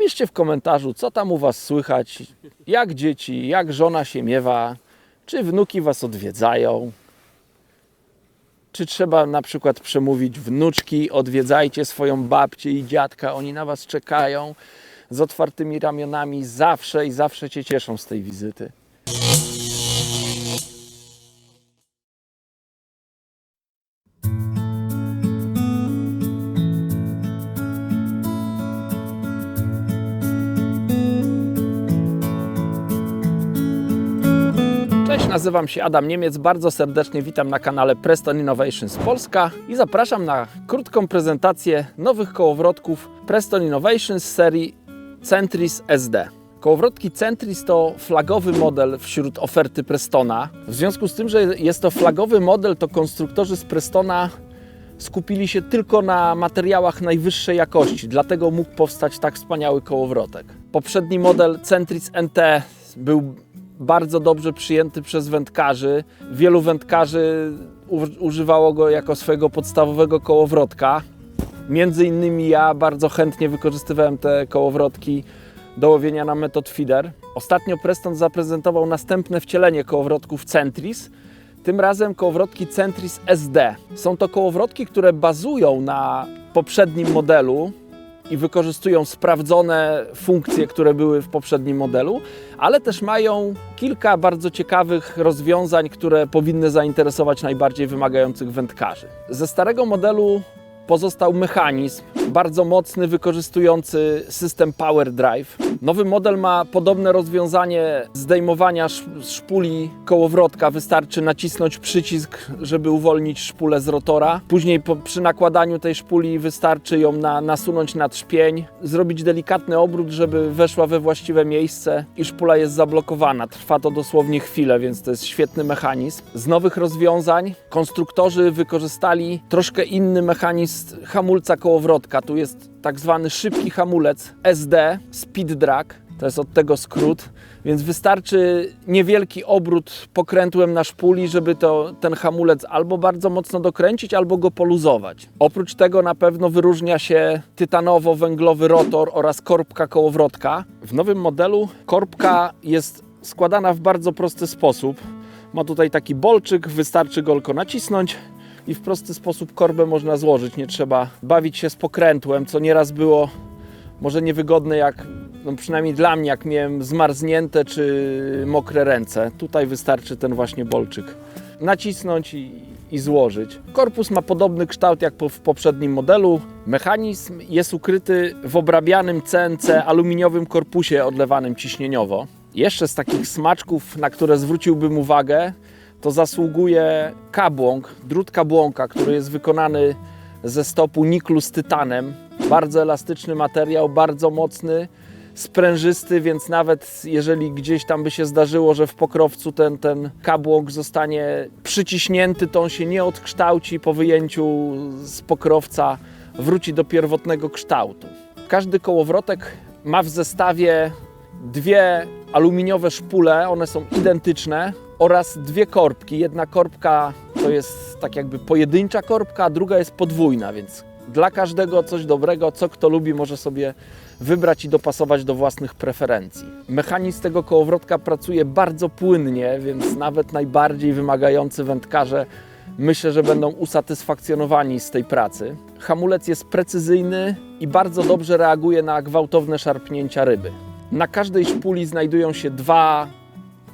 Napiszcie w komentarzu, co tam u Was słychać, jak dzieci, jak żona się miewa, czy wnuki Was odwiedzają, czy trzeba na przykład przemówić wnuczki, odwiedzajcie swoją babcię i dziadka, oni na Was czekają z otwartymi ramionami zawsze i zawsze Cię cieszą z tej wizyty. Nazywam się Adam Niemiec. Bardzo serdecznie witam na kanale Preston Innovations Polska i zapraszam na krótką prezentację nowych kołowrotków Preston Innovations serii Centris SD. Kołowrotki Centris to flagowy model wśród oferty Prestona. W związku z tym, że jest to flagowy model, to konstruktorzy z Prestona skupili się tylko na materiałach najwyższej jakości, dlatego mógł powstać tak wspaniały kołowrotek. Poprzedni model Centris NT był bardzo dobrze przyjęty przez wędkarzy. Wielu wędkarzy używało go jako swojego podstawowego kołowrotka. Między innymi ja bardzo chętnie wykorzystywałem te kołowrotki do łowienia na metod feeder. Ostatnio Preston zaprezentował następne wcielenie kołowrotków Centris. Tym razem kołowrotki Centris SD. Są to kołowrotki, które bazują na poprzednim modelu i wykorzystują sprawdzone funkcje, które były w poprzednim modelu, ale też mają kilka bardzo ciekawych rozwiązań, które powinny zainteresować najbardziej wymagających wędkarzy. Ze starego modelu pozostał mechanizm bardzo mocny, wykorzystujący system Power Drive. Nowy model ma podobne rozwiązanie zdejmowania sz- szpuli kołowrotka. Wystarczy nacisnąć przycisk, żeby uwolnić szpulę z rotora. Później po, przy nakładaniu tej szpuli wystarczy ją na, nasunąć na trzpień, zrobić delikatny obrót, żeby weszła we właściwe miejsce i szpula jest zablokowana. Trwa to dosłownie chwilę, więc to jest świetny mechanizm. Z nowych rozwiązań konstruktorzy wykorzystali troszkę inny mechanizm hamulca kołowrotka. Tu jest tak zwany szybki hamulec SD, Speed Drag. To jest od tego skrót, więc wystarczy niewielki obrót pokrętłem na szpuli, żeby to, ten hamulec albo bardzo mocno dokręcić, albo go poluzować. Oprócz tego na pewno wyróżnia się tytanowo-węglowy rotor oraz korbka kołowrotka. W nowym modelu korbka jest składana w bardzo prosty sposób. Ma tutaj taki bolczyk, wystarczy go tylko nacisnąć i w prosty sposób korbę można złożyć. Nie trzeba bawić się z pokrętłem, co nieraz było może niewygodne, jak no przynajmniej dla mnie, jak miałem zmarznięte czy mokre ręce. Tutaj wystarczy ten właśnie bolczyk nacisnąć i, i złożyć. Korpus ma podobny kształt jak po, w poprzednim modelu. Mechanizm jest ukryty w obrabianym CNC aluminiowym korpusie odlewanym ciśnieniowo. Jeszcze z takich smaczków, na które zwróciłbym uwagę, to zasługuje kabłąk, drut kabłąka, który jest wykonany ze stopu niklu z tytanem. Bardzo elastyczny materiał, bardzo mocny, sprężysty, więc nawet jeżeli gdzieś tam by się zdarzyło, że w pokrowcu ten, ten kabłąk zostanie przyciśnięty, to on się nie odkształci po wyjęciu z pokrowca, wróci do pierwotnego kształtu. Każdy kołowrotek ma w zestawie dwie aluminiowe szpule, one są identyczne, oraz dwie korbki. Jedna korbka to jest tak jakby pojedyncza korbka, a druga jest podwójna, więc dla każdego coś dobrego, co kto lubi, może sobie wybrać i dopasować do własnych preferencji. Mechanizm tego kołowrotka pracuje bardzo płynnie, więc nawet najbardziej wymagający wędkarze myślę, że będą usatysfakcjonowani z tej pracy. Hamulec jest precyzyjny i bardzo dobrze reaguje na gwałtowne szarpnięcia ryby. Na każdej szpuli znajdują się dwa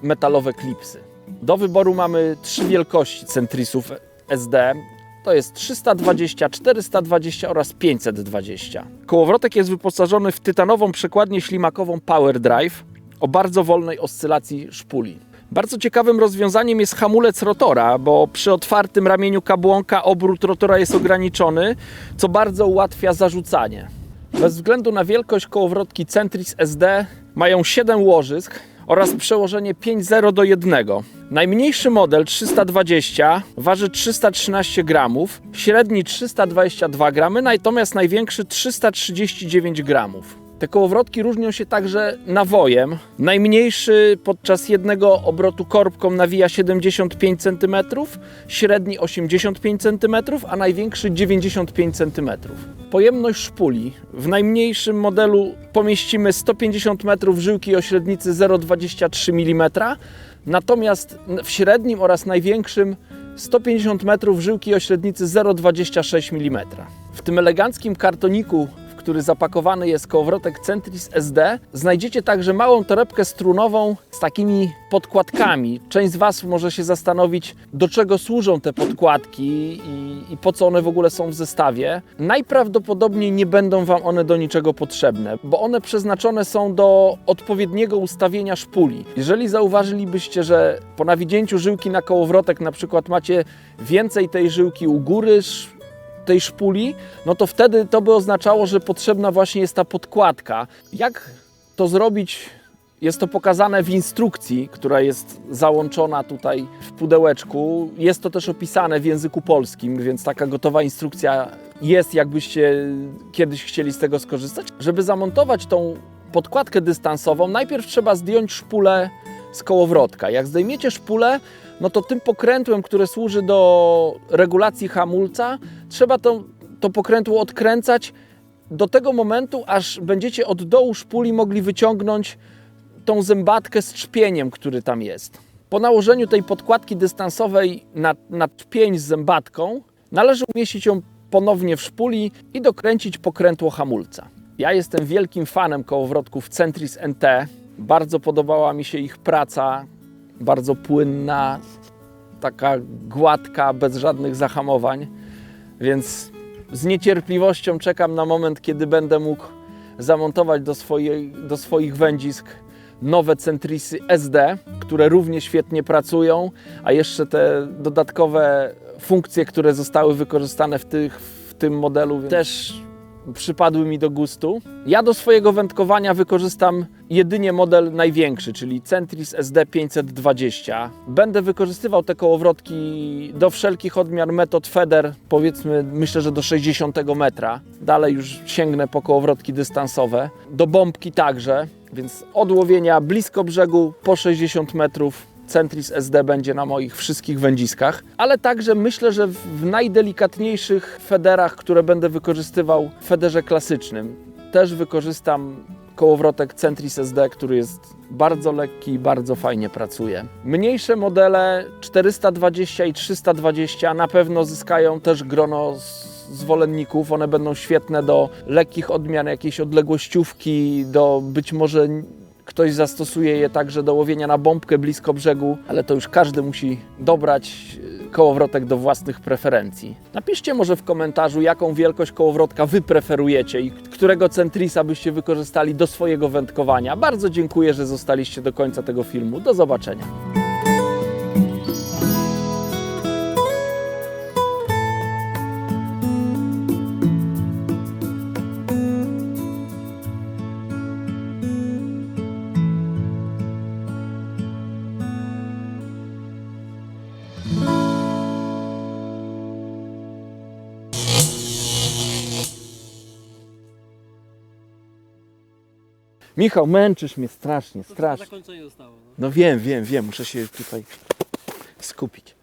metalowe klipsy. Do wyboru mamy trzy wielkości centrisów SD. To jest 320, 420 oraz 520. Kołowrotek jest wyposażony w tytanową przekładnię ślimakową Power Drive o bardzo wolnej oscylacji szpuli. Bardzo ciekawym rozwiązaniem jest hamulec rotora, bo przy otwartym ramieniu kabłonka obrót rotora jest ograniczony, co bardzo ułatwia zarzucanie. Bez względu na wielkość kołowrotki Centris SD mają 7 łożysk oraz przełożenie 5.0 do 1. Najmniejszy model 320 waży 313 gramów, średni 322 gramy, natomiast największy 339 gramów. Te kołowrotki różnią się także nawojem. Najmniejszy podczas jednego obrotu korbką nawija 75 cm, średni 85 cm, a największy 95 cm. Pojemność szpuli. W najmniejszym modelu pomieścimy 150 metrów żyłki o średnicy 0,23 mm, natomiast w średnim oraz największym 150 metrów żyłki o średnicy 0,26 mm. W tym eleganckim kartoniku, który zapakowany jest kołowrotek Centris SD, znajdziecie także małą torebkę strunową z takimi podkładkami. Część z Was może się zastanowić, do czego służą te podkładki i, i po co one w ogóle są w zestawie. Najprawdopodobniej nie będą Wam one do niczego potrzebne, bo one przeznaczone są do odpowiedniego ustawienia szpuli. Jeżeli zauważylibyście, że po nawinięciu żyłki na kołowrotek na przykład macie więcej tej żyłki u góry, tej szpuli, no to wtedy to by oznaczało, że potrzebna właśnie jest ta podkładka. Jak to zrobić? Jest to pokazane w instrukcji, która jest załączona tutaj w pudełeczku. Jest to też opisane w języku polskim, więc taka gotowa instrukcja jest, jakbyście kiedyś chcieli z tego skorzystać. Żeby zamontować tą podkładkę dystansową, najpierw trzeba zdjąć szpulę z kołowrotka. Jak zdejmiecie szpulę, no to tym pokrętłem, które służy do regulacji hamulca, trzeba to, to pokrętło odkręcać do tego momentu, aż będziecie od dołu szpuli mogli wyciągnąć tą zębatkę z czpieniem, który tam jest. Po nałożeniu tej podkładki dystansowej na, na czpień z zębatką, należy umieścić ją ponownie w szpuli i dokręcić pokrętło hamulca. Ja jestem wielkim fanem kołowrotków Centris NT. Bardzo podobała mi się ich praca, bardzo płynna, taka gładka, bez żadnych zahamowań. Więc z niecierpliwością czekam na moment, kiedy będę mógł zamontować do, swojej, do swoich wędzisk nowe Centrisy SD, które równie świetnie pracują, a jeszcze te dodatkowe funkcje, które zostały wykorzystane w, tych, w tym modelu też przypadły mi do gustu. Ja do swojego wędkowania wykorzystam jedynie model największy, czyli Centris SD 520. Będę wykorzystywał te kołowrotki do wszelkich odmian metod FEDER, powiedzmy, myślę, że do 60 metra. Dalej już sięgnę po kołowrotki dystansowe. Do bombki także, więc od łowienia blisko brzegu po 60 metrów Centris SD będzie na moich wszystkich wędziskach, ale także myślę, że w najdelikatniejszych federach, które będę wykorzystywał w federze klasycznym, też wykorzystam kołowrotek Centris SD, który jest bardzo lekki i bardzo fajnie pracuje. Mniejsze modele 420 i 320 na pewno zyskają też grono zwolenników. One będą świetne do lekkich odmian, jakiejś odległościówki, do być może Ktoś zastosuje je także do łowienia na bombkę blisko brzegu, ale to już każdy musi dobrać e, kołowrotek do własnych preferencji. Napiszcie może w komentarzu, jaką wielkość kołowrotka Wy preferujecie i którego centrisa byście wykorzystali do swojego wędkowania. Bardzo dziękuję, że zostaliście do końca tego filmu. Do zobaczenia. Michał, męczysz mnie strasznie, strasznie. zakończenie zostało. No. No wiem, wiem, wiem, muszę się tutaj skupić.